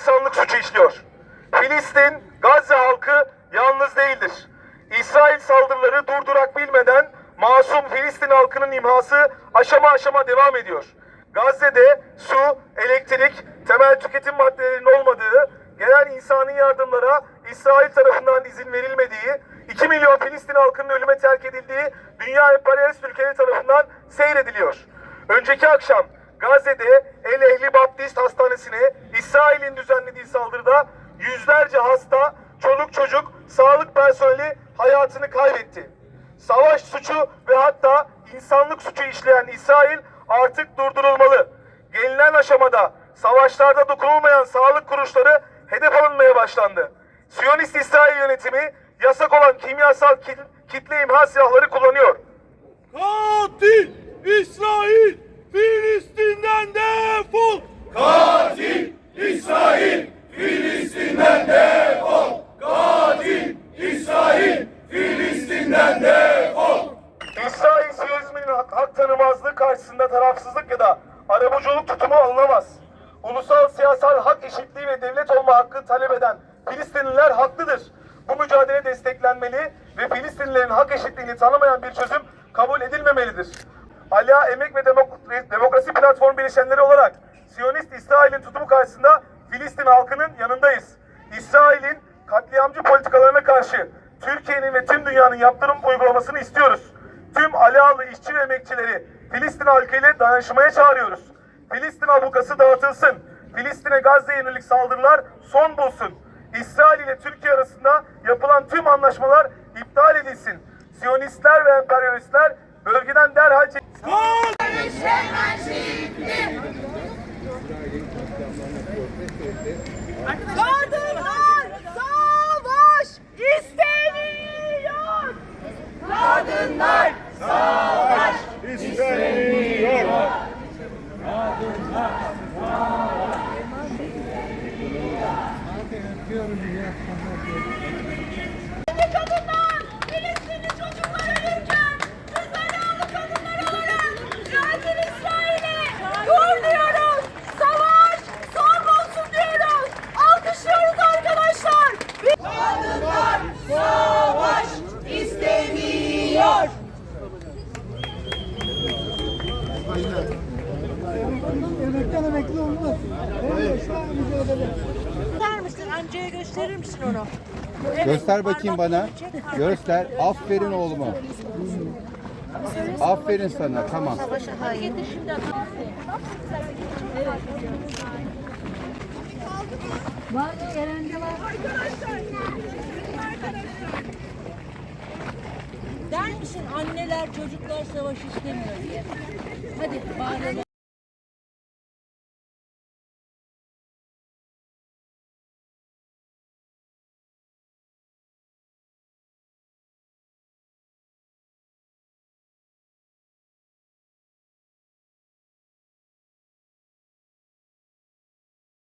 insanlık suçu işliyor. Filistin, Gazze halkı yalnız değildir. İsrail saldırıları durdurak bilmeden masum Filistin halkının imhası aşama aşama devam ediyor. Gazze'de su, elektrik, temel tüketim maddelerinin olmadığı, gelen insani yardımlara İsrail tarafından izin verilmediği, 2 milyon Filistin halkının ölüme terk edildiği dünya emperyalist ülkeleri tarafından seyrediliyor. Önceki akşam Gazze'de El Ehli Baptist Hastanesi'ne İsrail'in düzenlediği saldırıda yüzlerce hasta, çoluk çocuk, sağlık personeli hayatını kaybetti. Savaş suçu ve hatta insanlık suçu işleyen İsrail artık durdurulmalı. Gelinen aşamada savaşlarda dokunulmayan sağlık kuruluşları hedef alınmaya başlandı. Siyonist İsrail yönetimi yasak olan kimyasal kit- kitle imha silahları kullanıyor. Katil İsrail Filistin'den defol. Katil İsrail Filistin'den defol. Katil İsrail Filistin'den defol. İsrail Siyonizminin hak, hak tanımazlığı karşısında tarafsızlık ya da arabuculuk tutumu alınamaz. Ulusal siyasal hak eşitliği ve devlet olma hakkı talep eden Filistinliler haklıdır. Bu mücadele desteklenmeli ve Filistinlilerin hak eşitliğini tanımayan bir çözüm kabul edilmemelidir. Ala Emek ve Demok- Demokrasi Platformu bileşenleri olarak Siyonist İsrail'in tutumu karşısında Filistin halkının yanındayız. İsrail'in katliamcı politikalarına karşı Türkiye'nin ve tüm dünyanın yaptırım uygulamasını istiyoruz. Tüm Alialı işçi ve emekçileri Filistin halkıyla dayanışmaya çağırıyoruz. Filistin ablukası dağıtılsın. Filistin'e Gazze'ye yönelik saldırılar son bulsun. İsrail ile Türkiye arasında yapılan tüm anlaşmalar iptal edilsin. Siyonistler ve emperyalistler bölgeden derhal çek... Kadınlar savaş istemiyor. Kadınlar savaş istemiyor. Kadınlar Filistinli çocuklar ölürken biz Aralı kadınlar olarak geldik İsrail'e. Dur diyoruz. Savaş son bulsun diyoruz. Alkışlıyoruz arkadaşlar. Kadınlar savaş istemiyor. Emekten emekli olmaz. Mücadele. Göster misin? Amcaya gösterir misin onu? Göster bakayım bana. Göster. Aferin oğluma. Aferin sana. Tamam. Atalım. Der misin anneler çocuklar savaş istemiyor diye? Hadi bağıralım.